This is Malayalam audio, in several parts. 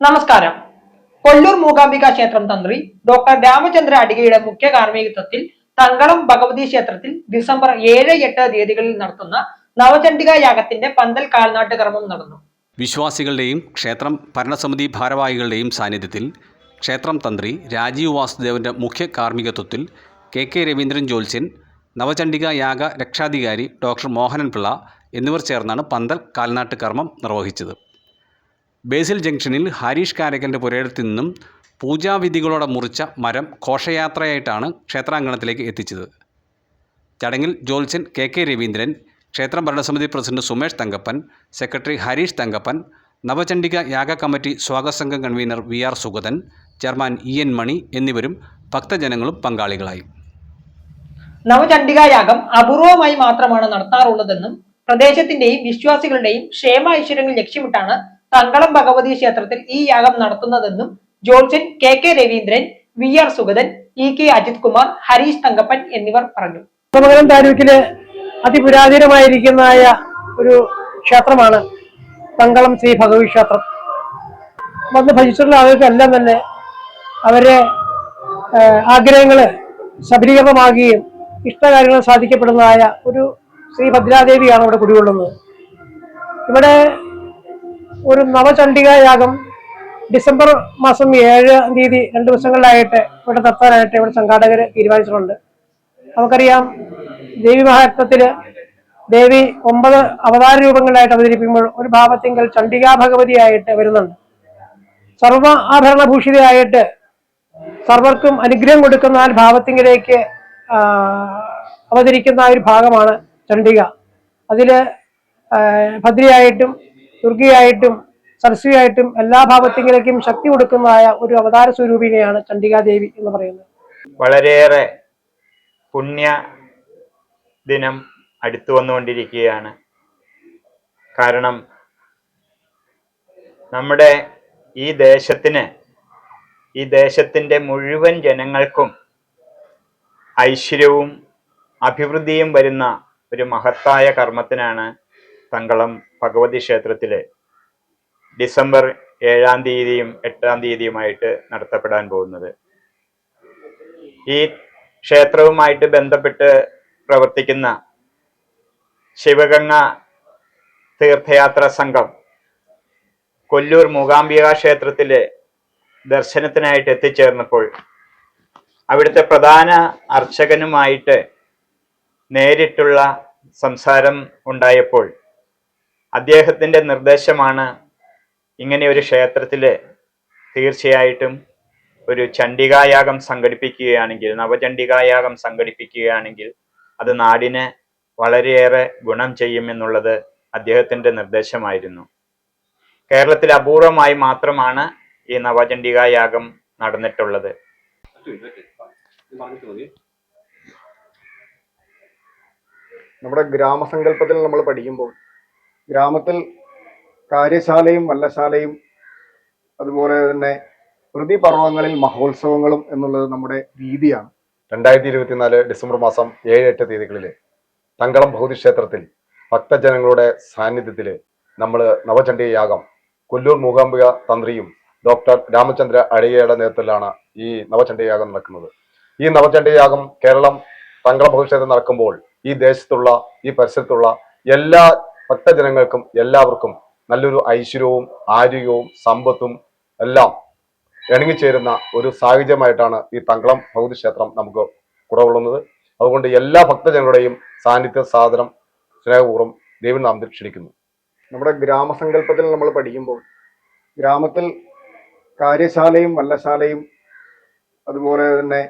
നമസ്കാരം. കൊല്ലൂർ മൂകാംബിക ക്ഷേത്രം തന്ത്രി ഡോക്ടർ രാമചന്ദ്ര അടികയുടെ മുഖ്യ കാർമ്മികത്വത്തിൽ തങ്കളം ഭഗവതി ക്ഷേത്രത്തിൽ ഡിസംബർ ഏഴ് എട്ട് തീയതികളിൽ നടത്തുന്ന നവചണ്ഡിക യാഗത്തിന്റെ പന്തൽ കാൽനാട്ട് കർമ്മം നടന്നു. വിശ്വാസികളുടെയും ക്ഷേത്രം ഭരണസമിതി ഭാരവാഹികളുടെയും സാന്നിധ്യത്തിൽ ക്ഷേത്രം തന്ത്രി രാജീവ് വാസുദേവന്റെ മുഖ്യ കാർമ്മികത്വത്തിൽ കെ കെ രവീന്ദ്രൻ ജോൽസ്യൻ നവചണ്ഡിക യാഗ രക്ഷാധികാരി ഡോക്ടർ മോഹനൻ പിള്ള എന്നിവർ ചേർന്നാണ് പന്തൽ കാൽനാട്ട് കർമ്മം നിർവഹിച്ചത്. ബേസിൽ ജംഗ്ഷനിൽ ഹരീഷ് കാരക്കന്റെ പുരയിടത്തു നിന്നും പൂജാവിധികളോടെ മുറിച്ച മരം ഘോഷയാത്രയായിട്ടാണ് ക്ഷേത്രാങ്കണത്തിലേക്ക് എത്തിച്ചത്. ചടങ്ങിൽ ജോത്സ്യൻ കെ കെ രവീന്ദ്രൻ ക്ഷേത്രം ഭരണസമിതി പ്രസിഡന്റ് സുമേഷ് തങ്കപ്പൻ സെക്രട്ടറി ഹരീഷ് തങ്കപ്പൻ നവചണ്ഡിക യാഗ കമ്മിറ്റി സ്വാഗത സംഘം convener V R Sugathan chairman E N Mani എന്നിവരും ഭക്തജനങ്ങളും പങ്കാളികളായി. നവചണ്ഡിക യാഗം അപൂർവമായി മാത്രമാണ് നടത്താറുള്ളതെന്നും പ്രദേശത്തിന്റെയും വിശ്വാസികളുടെയും ക്ഷേമ ഐശ്വര്യങ്ങൾ ലക്ഷ്യമിട്ടാണ് തങ്കളം ഭഗവതി ക്ഷേത്രത്തിൽ ഈ യാഗം നടത്തുന്നതെന്നും Jolson K K Raveendran V R Sugathan E K Ajith Kumar Harish Thankappan എന്നിവർ പറഞ്ഞു. കുമകലം താലൂക്കിലെ അതിപുരാതനമായിരിക്കുന്നതായ ഒരു ക്ഷേത്രമാണ് തങ്കളം ശ്രീ ഭഗവതി ക്ഷേത്രം. വന്ന് ഭജിച്ചിട്ടുള്ള ആളുകൾക്കെല്ലാം തന്നെ അവരെ ആഗ്രഹങ്ങൾ സബലീകരണമാകുകയും ഇഷ്ടകാര്യങ്ങൾ സാധിക്കപ്പെടുന്നതായ ഒരു ശ്രീ ഭദ്രാദേവിയാണ് ഇവിടെ കുടികൊള്ളുന്നത്. ഇവിടെ ഒരു നവചണ്ഡിക യാഗം ഡിസംബർ മാസം ഏഴാം തീയതി രണ്ട് ദിവസങ്ങളിലായിട്ട് ഇവിടെ നടത്താനായിട്ട് ഇവിടെ സംഘാടകർ തീരുമാനിച്ചിട്ടുണ്ട്. നമുക്കറിയാം ദേവി മഹാത്മത്തിൽ ദേവി ഒമ്പത് അവതാര രൂപങ്ങളായിട്ട് അവതരിപ്പിക്കുമ്പോൾ ഒരു ഭാവത്തിങ്കൽ ചണ്ഡികാ ഭഗവതിയായിട്ട് വരുന്നുണ്ട്. സർവ ആഭരണഭൂഷിതയായിട്ട് സർവർക്കും അനുഗ്രഹം കൊടുക്കുന്ന ആ ഭാവത്തിങ്കിലേക്ക് അവതരിക്കുന്ന ഒരു ഭാഗമാണ് ചണ്ഡിക. അതിൽ ഭദ്രയായിട്ടും ദുർഗയായിട്ടും സരസ്വിയായിട്ടും എല്ലാ ഭാവത്തിങ്കിലേക്കും ശക്തി കൊടുക്കുന്നതായ ഒരു അവതാര സ്വരൂപിണിയാണ് ചണ്ഡികാദേവി എന്ന് പറയുന്നത്. വളരെയേറെ പുണ്യ ദിനം അടുത്തു വന്നുകൊണ്ടിരിക്കുകയാണ്. കാരണം നമ്മുടെ ഈ ദേശത്തിന് ഈ ദേശത്തിന്റെ മുഴുവൻ ജനങ്ങൾക്കും ഐശ്വര്യവും അഭിവൃദ്ധിയും വരുന്ന ഒരു മഹത്തായ കർമ്മത്തിനാണ് തങ്കളം ഭഗവതി ക്ഷേത്രത്തിൽ ഡിസംബർ ഏഴാം തീയതിയും എട്ടാം തീയതിയുമായിട്ട് നടത്തപ്പെടാൻ പോകുന്നത്. ഈ ക്ഷേത്രവുമായിട്ട് ബന്ധപ്പെട്ട് പ്രവർത്തിക്കുന്ന ശിവഗംഗ തീർത്ഥയാത്ര സംഘം കൊല്ലൂർ മൂകാംബിക ക്ഷേത്രത്തിലെ ദർശനത്തിനായിട്ട് എത്തിച്ചേർന്നപ്പോൾ അവിടുത്തെ പ്രധാന അർച്ചകനുമായിട്ട് നേരിട്ടുള്ള സംസാരം ഉണ്ടായപ്പോൾ അദ്ദേഹത്തിന്റെ നിർദ്ദേശമാണ് ഇങ്ങനെ ഒരു ക്ഷേത്രത്തിൽ തീർച്ചയായിട്ടും ഒരു ചണ്ഡികായാഗം സംഘടിപ്പിക്കുകയാണെങ്കിൽ നവചണ്ഡികായാഗം സംഘടിപ്പിക്കുകയാണെങ്കിൽ അത് നാടിന് വളരെയേറെ ഗുണം ചെയ്യുമെന്നുള്ളത് അദ്ദേഹത്തിന്റെ നിർദ്ദേശമായിരുന്നു. കേരളത്തിൽ അപൂർവമായി മാത്രമാണ് ഈ നവചണ്ഡികായാഗം നടന്നിട്ടുള്ളത്. നമ്മുടെ ഗ്രാമസങ്കല്പത്തിൽ നമ്മൾ പഠിക്കുമ്പോൾ ഗ്രാമത്തിൽ കാര്യശാലയും വല്ലശാലയും അതുപോലെ തന്നെ പ്രതിപർവങ്ങളിൽ മഹോത്സവങ്ങളും എന്നുള്ളത് നമ്മുടെ രീതിയാണ്. രണ്ടായിരത്തി ഇരുപത്തിനാല് ഡിസംബർ മാസം ഏഴ് എട്ട് തീയതികളിൽ തങ്കളം ഭൗതി ക്ഷേത്രത്തിൽ ഭക്തജനങ്ങളുടെ സാന്നിധ്യത്തിൽ നമ്മൾ നവചണ്ഡി യാഗം കൊല്ലൂർ മൂകാംബിക തന്ത്രിയും ഡോക്ടർ രാമചന്ദ്ര അഴയയുടെ നേതൃത്വത്തിലാണ് ഈ നവചണ്ഡി യാഗം നടക്കുന്നത്. ഈ നവചണ്ഡി യാഗം കേരളം തങ്കളം ഭൗതി ക്ഷേത്രം നടക്കുമ്പോൾ ഈ ദേശത്തുള്ള ഈ പരിസരത്തുള്ള എല്ലാ ഭക്തജനങ്ങൾക്കും എല്ലാവർക്കും നല്ലൊരു ഐശ്വര്യവും ആരോഗ്യവും സമ്പത്തും എല്ലാം ഇണങ്ങിച്ചേരുന്ന ഒരു സാഹചര്യമായിട്ടാണ് ഈ തങ്കളം ഭൗതി ക്ഷേത്രം നമുക്ക് കുടകൊള്ളുന്നത് അതുകൊണ്ട് എല്ലാ ഭക്തജനങ്ങളുടെയും സാന്നിധ്യ സാധനം സ്നേഹപൂർവം ദൈവനാമത്തിൽ ക്ഷണിക്കുന്നു. നമ്മുടെ ഗ്രാമസങ്കല്പത്തിൽ നമ്മൾ പഠിക്കുമ്പോൾ ഗ്രാമത്തിൽ കാര്യശാലയും വല്ലശാലയും അതുപോലെ തന്നെ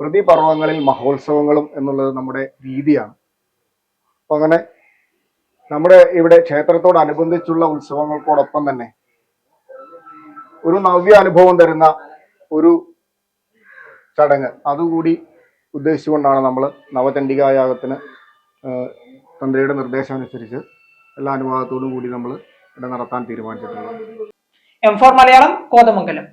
പ്രതിപർവങ്ങളിൽ മഹോത്സവങ്ങളും എന്നുള്ളത് നമ്മുടെ രീതിയാണ്. അപ്പൊ അങ്ങനെ നമ്മുടെ ഇവിടെ ക്ഷേത്രത്തോടനുബന്ധിച്ചുള്ള ഉത്സവങ്ങൾക്കോടൊപ്പം തന്നെ ഒരു നവ്യ അനുഭവം തരുന്ന ഒരു ചടങ്ങ്. അതുകൂടി ഉദ്ദേശിച്ചുകൊണ്ടാണ് നമ്മൾ നവചണ്ഡികായാഗത്തിന് തന്ത്രിയുടെ നിർദ്ദേശം അനുസരിച്ച് എല്ലാ അനുവാദത്തോടും കൂടി നമ്മൾ ഇവിടെ നടത്താൻ തീരുമാനിച്ചിട്ടുള്ളത്. M four Malayalam Kothamangalam.